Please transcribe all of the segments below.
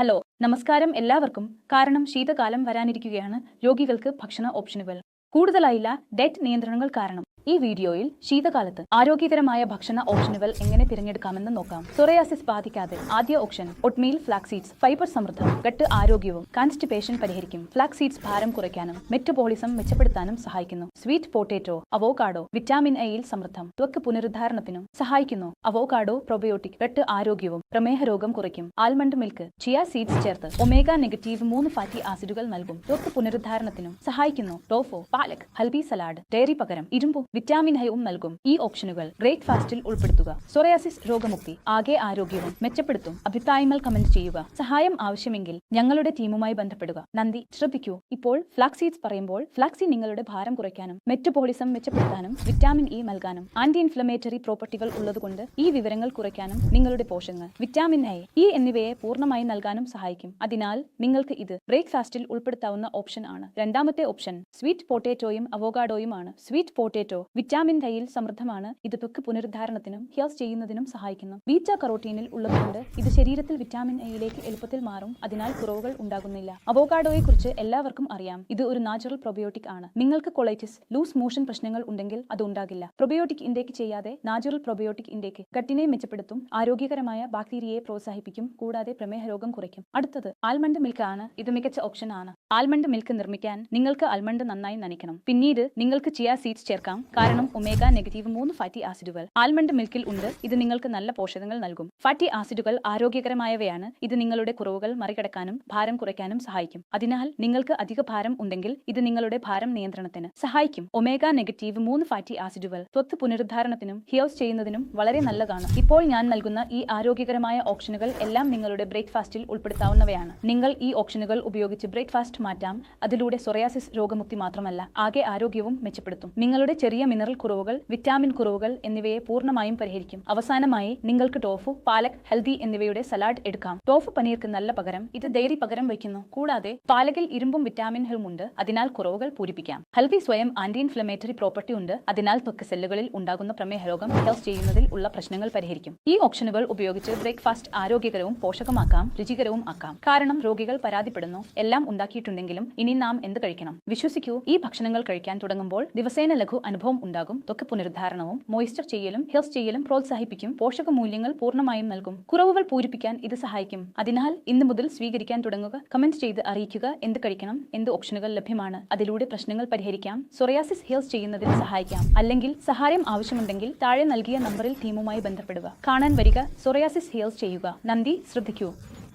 Hello നമസ്കാരം എല്ലാവർക്കും. കാരണം ശീതകാലം വരാനിരിക്കുകയാണ് രോഗികൾക്ക് ഭക്ഷണ ഓപ്ഷനുകൾ. കൂടുതലായില്ല ഡെറ്റ് നിയന്ത്രണങ്ങൾ കാരണം. ഈ വീഡിയോയിൽ ശീതകാലത്ത് ആരോഗ്യകരമായ ഭക്ഷണ ഓപ്ഷനുകൾ എങ്ങനെ തിരഞ്ഞെടുക്കാമെന്ന് നോക്കാം. സൊറയാസിസ് ബാധിക്കാതെ ആദ്യ ഓപ്ഷൻ ഒട്ട്മീൽ ഫ്ലാക്സീഡ്സ് ഫൈബർ സമൃദ്ധം ഗട്ട് ആരോഗ്യവും കോൺസ്റ്റിപ്പേഷൻ പരിഹരിക്കും. ഫ്ലാക്സീഡ്സ് ഭാരം കുറയ്ക്കാനും മെറ്റബോളിസം മെച്ചപ്പെടുത്താനും സഹായിക്കുന്നു. സ്വീറ്റ് പൊട്ടേറ്റോ അവോകാഡോ വിറ്റാമിൻ എയിൽ സമൃദ്ധം ത്വക്ക് പുനരുദ്ധാരണത്തിനും സഹായിക്കുന്നു. അവോകാഡോ പ്രൊബയോട്ടിക് ഗട്ട് ആരോഗ്യവും പ്രമേഹ രോഗം കുറയ്ക്കും. ആൽമണ്ട് മിൽക്ക് ചിയ സീഡ്സ് ചേർത്ത് ഒമേഗ നെഗറ്റീവ് മൂന്ന് ഫാറ്റി ആസിഡുകൾ നൽകും. ത്വക്ക് പുനരുദ്ധാരണത്തിനും സഹായിക്കുന്നു. ടോഫോ പാലക് ഹൽബി സലാഡ് ഡയറി പകരം ഇരുമ്പും വിറ്റാമിൻ ഹൈവും നൽകും. ഈ ഓപ്ഷനുകൾ ബ്രേക്ക്ഫാസ്റ്റിൽ ഉൾപ്പെടുത്തുക. സൊറയാസിസ് രോഗമുക്തി ആകെ ആരോഗ്യവും മെച്ചപ്പെടുത്തും. അഭിപ്രായങ്ങൾ കമന്റ് ചെയ്യുക. സഹായം ആവശ്യമെങ്കിൽ ഞങ്ങളുടെ ടീമുമായി ബന്ധപ്പെടുക. നന്ദി. ശ്രദ്ധിക്കൂ. ഇപ്പോൾ ഫ്ലാക്സീഡ്സ് പറയുമ്പോൾ ഫ്ലാക്സി നിങ്ങളുടെ ഭാരം കുറയ്ക്കാനും മെറ്റബോളിസം മെച്ചപ്പെടുത്താനും വിറ്റാമിൻ ഇ നൽകാനും ആന്റി ഇൻഫ്ലമേറ്ററി പ്രോപ്പർട്ടികൾ ഉള്ളതുകൊണ്ട് ഈ വിവരങ്ങൾ കുറയ്ക്കാനും നിങ്ങളുടെ പോഷകങ്ങൾ വിറ്റാമിൻ എ ഇ എന്നിവയെ പൂർണമായി നൽകാനും സഹായിക്കും. അതിനാൽ നിങ്ങൾക്ക് ഇത് ബ്രേക്ക്ഫാസ്റ്റിൽ ഉൾപ്പെടുത്താവുന്ന ഓപ്ഷൻ ആണ്. രണ്ടാമത്തെ ഓപ്ഷൻ സ്വീറ്റ് പൊട്ടേറ്റോയും അവോഗാഡോയും ആണ്. സ്വീറ്റ് പൊട്ടേറ്റോ വിറ്റാമിൻ ഡൈയിൽ സമൃദ്ധമാണ്. ഇത് ത്വക്ക് പുനരുദ്ധാരണത്തിനും ഹിയർസ് ചെയ്യുന്നതിനും സഹായിക്കുന്നു. ബീറ്റ കറോട്ടീനിൽ ഉള്ളതുകൊണ്ട് ഇത് ശരീരത്തിൽ വിറ്റാമിൻ എയിലേക്ക് എളുപ്പത്തിൽ മാറും. അതിനാൽ കുറവുകൾ ഉണ്ടാകുന്നില്ല. അവോകാഡോയെ കുറിച്ച് എല്ലാവർക്കും അറിയാം. ഇത് ഒരു നാച്ചുറൽ പ്രൊബയോട്ടിക് ആണ്. നിങ്ങൾക്ക് കൊളൈറ്റിസ് ലൂസ് മോഷൻ പ്രശ്നങ്ങൾ ഉണ്ടെങ്കിൽ അത് ഉണ്ടാകില്ല. പ്രൊബയോട്ടിക് ഇൻടേക്ക് ചെയ്യാതെ നാച്ചുറൽ പ്രൊബയോട്ടിക് ഇൻടേക്ക് കട്ടിനെ മെച്ചപ്പെടുത്തും ആരോഗ്യകരമായ ബാക്ടീരിയയെ പ്രോത്സാഹിപ്പിക്കും കൂടാതെ പ്രമേഹ രോഗം കുറയ്ക്കും. അടുത്തത് ആൽമണ്ട് മിൽക്ക് ആണ് ഇത് മികച്ച ഓപ്ഷൻ ആണ് ആൽമണ്ട് മിൽക്ക് നിർമ്മിക്കാൻ നിങ്ങൾക്ക് ആൽമണ്ട് നന്നായി നനയ്ക്കണം. പിന്നീട് നിങ്ങൾക്ക് ചിയാ സീഡ്സ് ചേർക്കാം. കാരണം ഒമേഗ നെഗറ്റീവ് മൂന്ന് ഫാറ്റി ആസിഡുകൾ. ആൽമണ്ട് മിൽക്കിൽ ഉണ്ട്. ഇത് നിങ്ങൾക്ക് നല്ല പോഷകങ്ങൾ നൽകും. ഫാറ്റി ആസിഡുകൾ ആരോഗ്യകരമായവയാണ്. ഇത് നിങ്ങളുടെ കുറവുകൾ മറികടക്കാനും ഭാരം കുറയ്ക്കാനും സഹായിക്കും. അതിനാൽ നിങ്ങൾക്ക് അധിക ഭാരം ഉണ്ടെങ്കിൽ ഇത് നിങ്ങളുടെ ഭാരം നിയന്ത്രണത്തിന് സഹായിക്കും. ഒമേഗ നെഗറ്റീവ് മൂന്ന് ഫാറ്റി ആസിഡുകൾ ത്വത്ത് പുനരുദ്ധാരണത്തിനും ഹിയോസ് ചെയ്യുന്നതിനും വളരെ നല്ലതാണ്. ഇപ്പോൾ ഞാൻ നൽകുന്ന ഈ ആരോഗ്യകരമായ ഓപ്ഷനുകൾ എല്ലാം നിങ്ങളുടെ ബ്രേക്ക്ഫാസ്റ്റിൽ ഉൾപ്പെടുത്താവുന്നവയാണ്. നിങ്ങൾ ഈ ഓപ്ഷനുകൾ ഉപയോഗിച്ച് ബ്രേക്ക്ഫാസ്റ്റ് മാറ്റാം. അതിലൂടെ സൊറയാസിസ് രോഗമുക്തി മാത്രമല്ല ആകെ ആരോഗ്യവും മെച്ചപ്പെടുത്തും. നിങ്ങളുടെ ചെറിയ മിനറൽ കുറവുകൾ വിറ്റാമിൻ കുറവുകൾ എന്നിവയെ പൂർണമായും പരിഹരിക്കും. അവസാനമായി നിങ്ങൾക്ക് ടോഫു പാലക് ഹൽദി എന്നിവയുടെ സലാഡ് എടുക്കാം. ടോഫു പനീർക്ക് നല്ല പകരം ഇത് ഡയറി പകരം വയ്ക്കുന്നു. കൂടാതെ പാലകിൽ ഇരുമ്പും വിറ്റാമിനുകളും ഉണ്ട് അതിനാൽ കുറവുകൾ പൂരിപ്പിക്കാം. ഹൽദി സ്വയം ആന്റി ഇൻഫ്ലമേറ്ററി പ്രോപ്പർട്ടി ഉണ്ട് അതിനാൽ ത്വക്ക് സെല്ലുകളിൽ ഉണ്ടാകുന്ന പ്രമേഹ രോഗം ഹെൽസ് ചെയ്യുന്നതിൽ ഉള്ള പ്രശ്നങ്ങൾ പരിഹരിക്കും. ഈ ഓപ്ഷനുകൾ ഉപയോഗിച്ച് ബ്രേക്ക്ഫാസ്റ്റ് ആരോഗ്യകരവും പോഷകമാക്കാം രുചികരവും ആക്കാം. കാരണം രോഗികൾ പരാതിപ്പെടുന്നു എല്ലാം ഉണ്ടാക്കിയിട്ടുണ്ടെങ്കിലും ഇനി നാം എന്ത് കഴിക്കണം? വിശ്വസിക്കൂ ഈ ഭക്ഷണങ്ങൾ കഴിക്കാൻ തുടങ്ങുമ്പോൾ ദിവസേന ലഘു അനുഭവം ഉണ്ടാകും. തൊക്കെ പുനരുദ്ധാരണവും മോയിസ്ചർ ചെയ്യലും ഹെൽസ് ചെയ്യലും പ്രോത്സാഹിപ്പിക്കും. പോഷക മൂല്യങ്ങൾ പൂർണമായും നൽകും. കുറവുകൾ പൂരിപ്പിക്കാൻ ഇത് സഹായിക്കും. അതിനാൽ ഇന്ന് മുതൽ സ്വീകരിക്കാൻ തുടങ്ങുക. കമന്റ് ചെയ്ത് അറിയിക്കുക. എന്ത് കഴിക്കണം? എന്ത് ഓപ്ഷനുകൾ ലഭ്യമാണ്? അതിലൂടെ പ്രശ്നങ്ങൾ പരിഹരിക്കാം. സൊറിയാസിസ് ഹെൽസ് ചെയ്യുന്നതിൽ സഹായിക്കാം. അല്ലെങ്കിൽ സഹായം ആവശ്യമുണ്ടെങ്കിൽ താഴെ നൽകിയ നമ്പറിൽ ടീമുമായി ബന്ധപ്പെടുക. കാണാൻ വരിക. സൊറിയാസിസ് ഹെൽസ് ചെയ്യുക. നന്ദി. ശ്രദ്ധിക്കൂ.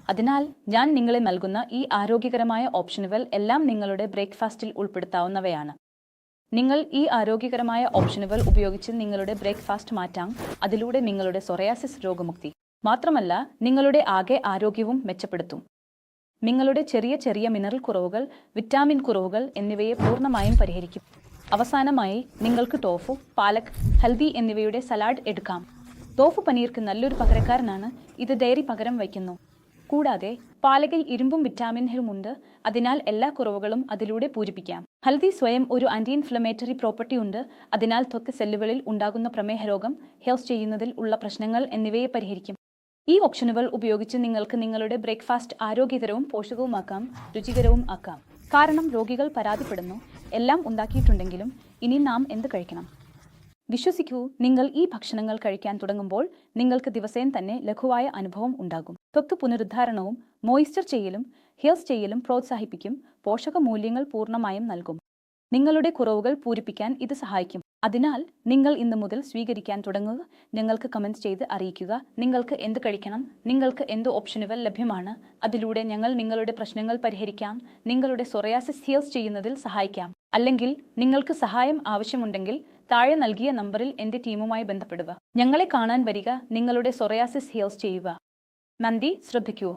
അതിനാൽ ഞാൻ നിങ്ങളെ നൽകുന്ന ഈ ആരോഗ്യകരമായ ഓപ്ഷനുകൾ എല്ലാം നിങ്ങളുടെ ബ്രേക്ക്ഫാസ്റ്റിൽ ഉൾപ്പെടുത്താവുന്നവയാണ്. നിങ്ങൾ ഈ ആരോഗ്യകരമായ ഓപ്ഷനുകൾ ഉപയോഗിച്ച് നിങ്ങളുടെ ബ്രേക്ക്ഫാസ്റ്റ് മാറ്റാം. അതിലൂടെ നിങ്ങളുടെ സൊറയാസിസ് രോഗമുക്തി. മാത്രമല്ല നിങ്ങളുടെ ആകെ ആരോഗ്യവും മെച്ചപ്പെടുത്തും. നിങ്ങളുടെ ചെറിയ ചെറിയ മിനറൽ കുറവുകൾ വിറ്റാമിൻ കുറവുകൾ എന്നിവയെ പൂർണമായും പരിഹരിക്കും. അവസാനമായി നിങ്ങൾക്ക് ടോഫു പാലക് ഹൽദി എന്നിവയുടെ സലാഡ് എടുക്കാം. ടോഫു പനീർക്ക് നല്ലൊരു പകരക്കാരനാണ്. ഇത് ഡയറി പകരം വയ്ക്കുന്നു. കൂടാതെ പാലകയിൽ ഇരുമ്പും വിറ്റാമിനും ഉണ്ട്. അതിനാൽ എല്ലാ കുറവുകളും അതിലൂടെ പൂരിപ്പിക്കാം. ഹൽദി സ്വയം ഒരു ആന്റി ഇൻഫ്ലമേറ്ററി പ്രോപ്പർട്ടി ഉണ്ട്. അതിനാൽ ത്വക്ക് സെല്ലുകളിൽ ഉണ്ടാകുന്ന പ്രമേഹ രോഗം ഹെൽസ് ചെയ്യുന്നതിൽ ഉള്ള പ്രശ്നങ്ങൾ എന്നിവയെ പരിഹരിക്കും. ഈ ഓപ്ഷനുകൾ ഉപയോഗിച്ച് നിങ്ങൾക്ക് നിങ്ങളുടെ ബ്രേക്ക്ഫാസ്റ്റ് ആരോഗ്യകരവും പോഷകവുമാക്കാം രുചികരവും ആക്കാം. കാരണം രോഗികൾ പരാതിപ്പെടുന്നു. എല്ലാം ഉണ്ടാക്കിയിട്ടുണ്ടെങ്കിലും ഇനി നാം എന്ത് കഴിക്കണം? വിശ്വസിക്കൂ നിങ്ങൾ ഈ ഭക്ഷണങ്ങൾ കഴിക്കാൻ തുടങ്ങുമ്പോൾ നിങ്ങൾക്ക് ദിവസേന തന്നെ ലഘുവായ അനുഭവം ഉണ്ടാകും. ത്വക്ക് പുനരുദ്ധാരണവും മോയിസ്ചർ ചെയ്യലും ഹെയർസ് ചെയ്യലും പ്രോത്സാഹിപ്പിക്കും പോഷക മൂല്യങ്ങൾ പൂർണമായും നൽകും. നിങ്ങളുടെ കുറവുകൾ പൂരിപ്പിക്കാൻ ഇത് സഹായിക്കും. അതിനാൽ നിങ്ങൾ ഇന്ന് മുതൽ സ്വീകരിക്കാൻ തുടങ്ങുക. ഞങ്ങൾക്ക് കമന്റ് ചെയ്ത് അറിയിക്കുക. നിങ്ങൾക്ക് എന്ത് കഴിക്കണം? നിങ്ങൾക്ക് എന്ത് ഓപ്ഷനുകൾ ലഭ്യമാണ്? അതിലൂടെ ഞങ്ങൾ നിങ്ങളുടെ പ്രശ്നങ്ങൾ പരിഹരിക്കാം. നിങ്ങളുടെ സൊറയാസിസ് ഹീൽസ് ചെയ്യുന്നതിൽ സഹായിക്കാം. അല്ലെങ്കിൽ നിങ്ങൾക്ക് സഹായം ആവശ്യമുണ്ടെങ്കിൽ താഴെ നൽകിയ നമ്പറിൽ എന്റെ ടീമുമായി ബന്ധപ്പെടുക. ഞങ്ങളെ കാണാൻ വരിക. നിങ്ങളുടെ സൊറയാസിസ് ഹീൽസ് ചെയ്യുക. നന്ദി. ശ്രദ്ധിക്കൂ.